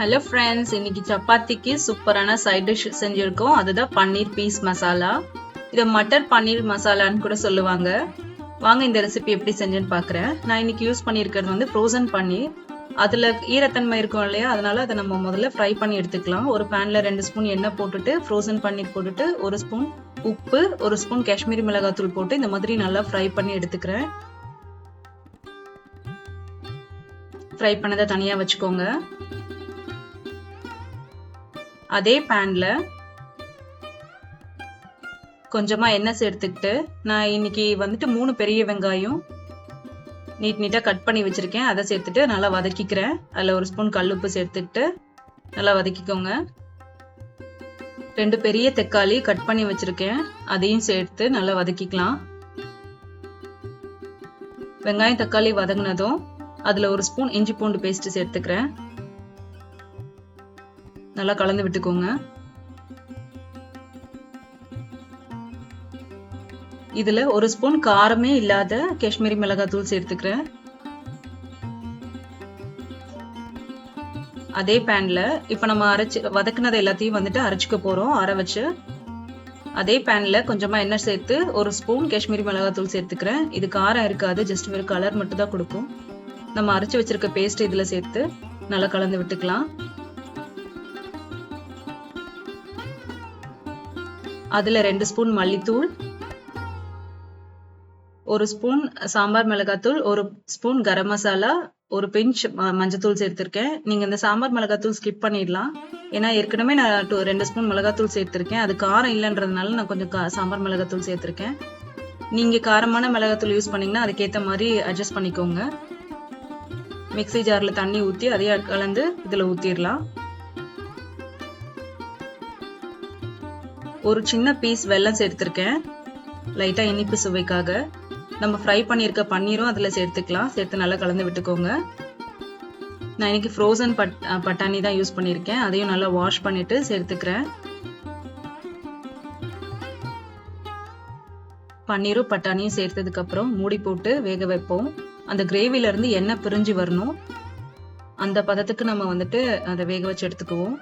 Hello friends இன்னைக்கு சப்பாத்திக்கு சூப்பரான சைட் டிஷ் செஞ்சுருக்கோம். அதுதான் பன்னீர் பீஸ் மசாலா. இதை மட்டர் பன்னீர் மசாலான்னு கூட சொல்லுவாங்க. வாங்க இந்த ரெசிபி எப்படி செஞ்சேன்னு பார்க்குறேன். நான் இன்னைக்கு யூஸ் பண்ணியிருக்கிறது வந்து ஃப்ரோசன் பன்னீர். அதில் ஈரத்தன்மை இருக்கும் இல்லையா? அதனால அதை நம்ம முதல்ல ஃப்ரை பண்ணி எடுத்துக்கலாம். ஒரு பேனில் ரெண்டு ஸ்பூன் எண்ணெய் போட்டுட்டு ஃப்ரோசன் பன்னீர் போட்டுட்டு ஒரு ஸ்பூன் உப்பு ஒரு ஸ்பூன் காஷ்மீரி மிளகாத்தூள் போட்டு இந்த மாதிரி நல்லா ஃப்ரை பண்ணி எடுத்துக்கிறேன். ஃப்ரை பண்ணதை தனியாக வச்சுக்கோங்க. அதே பேனில் கொஞ்சமாக எண்ணெய் சேர்த்துக்கிட்டு நான் இன்னைக்கு வந்துட்டு மூணு பெரிய வெங்காயம் நீட் நீட்டாக கட் பண்ணி வச்சுருக்கேன். அதை சேர்த்துட்டு நல்லா வதக்கிக்கிறேன். அதில் ஒரு ஸ்பூன் கல் உப்பு சேர்த்துக்கிட்டு நல்லா வதக்கிக்கோங்க. ரெண்டு பெரிய தக்காளி கட் பண்ணி வச்சுருக்கேன். அதையும் சேர்த்து நல்லா வதக்கிக்கலாம். வெங்காயம் தக்காளி வதங்கினதும் அதில் ஒரு ஸ்பூன் இஞ்சி பூண்டு பேஸ்ட்டு சேர்த்துக்கிறேன். நல்லா கலந்து விட்டுக்கோங்க. இதுல ஒரு ஸ்பூன் காரமே இல்லாத காஷ்மீரி மிளகாத்தூள் சேர்த்துக்கிறேன். அதே பேன்ல இப்ப நம்ம அரைச்சு வதக்குனது எல்லாத்தையும் வந்துட்டு அரைச்சிக்க போறோம் அரை வச்சு. அதே பேன்ல கொஞ்சமா எண்ணெய் சேர்த்து ஒரு ஸ்பூன் காஷ்மீரி மிளகாத்தூள் சேர்த்துக்கிறேன். இது காரம் இருக்காது ஜஸ்ட் வெறும் கலர் மட்டும் தான் கொடுக்கும். நம்ம அரைச்சு வச்சிருக்க பேஸ்ட் இதுல சேர்த்து நல்லா கலந்து விட்டுக்கலாம். அதில் ரெண்டு ஸ்பூன் மல்லித்தூள் ஒரு ஸ்பூன் சாம்பார் மிளகாத்தூள் ஒரு ஸ்பூன் கரம் மசாலா ஒரு பிஞ்ச் மஞ்சத்தூள் சேர்த்துருக்கேன். நீங்கள் இந்த சாம்பார் மிளகாத்தூள் ஸ்கிப் பண்ணிடலாம். ஏன்னா ஏற்கனவே நான் ரெண்டு ஸ்பூன் மிளகாத்தூள் சேர்த்துருக்கேன். அது காரம் இல்லைன்றதுனால நான் கொஞ்சம் சாம்பார் மிளகாத்தூள் சேர்த்திருக்கேன். நீங்கள் காரமான மிளகாத்தூள் யூஸ் பண்ணிங்கன்னா அதுக்கேற்ற மாதிரி அட்ஜஸ்ட் பண்ணிக்கோங்க. மிக்சி ஜாரில் தண்ணி ஊற்றி அதையே கலந்து இதில் ஊற்றிடலாம் ஒரு சின்ன பீஸ் வெல்லம் சேர்த்துருக்கேன். லைட்டாக இனிப்பு சுவைக்காக. நம்ம ஃப்ரை பண்ணியிருக்க பன்னீரும் அதில் சேர்த்துக்கலாம். சேர்த்து நல்லா கலந்து விட்டுக்கோங்க. நான் இன்னைக்கு ஃப்ரோசன் பட் பட்டாணி தான் யூஸ் பண்ணியிருக்கேன். அதையும் நல்லா வாஷ் பண்ணிட்டு சேர்த்துக்கிறேன். பன்னீரும் பட்டாணியும் சேர்த்ததுக்கப்புறம் மூடி போட்டு வேக வைப்போம். அந்த கிரேவிலேருந்து எண்ணெய் பிரிஞ்சு வரணும். அந்த பதத்துக்கு நம்ம வந்துட்டு அதை வேக வச்சு எடுத்துக்குவோம்.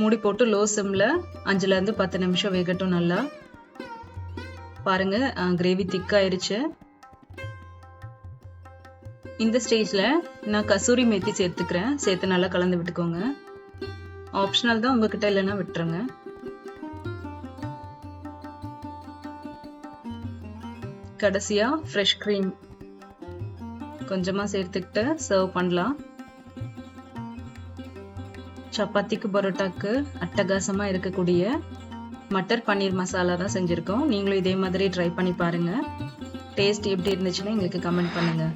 மூடி போட்டு லோ சிம்மில் அஞ்சுலேருந்து பத்து நிமிஷம் வேகட்டும் நல்லா. பாருங்க கிரேவி திக்காயிருச்சு இந்த ஸ்டேஜில் நான் கசூரி மேத்தி சேர்த்துக்கிறேன். சேர்த்து நல்லா கலந்து விட்டுக்கோங்க. ஆப்ஷனல் தான் உங்ககிட்ட இல்லைன்னா விட்டுருங்க. கடைசியாக ஃப்ரெஷ் க்ரீம் கொஞ்சமாக சேர்த்துக்கிட்டு சர்வ் பண்ணலாம். சப்பாத்திக்கு பரோட்டாக்கு அட்டகாசமாக இருக்கக்கூடிய மட்டர் பன்னீர் மசாலா தான் செஞ்சுருக்கோம். நீங்களும் இதே மாதிரி ட்ரை பண்ணி பாருங்க. டேஸ்ட் எப்படி இருந்துச்சுன்னு எங்களுக்கு கமெண்ட் பண்ணுங்கள்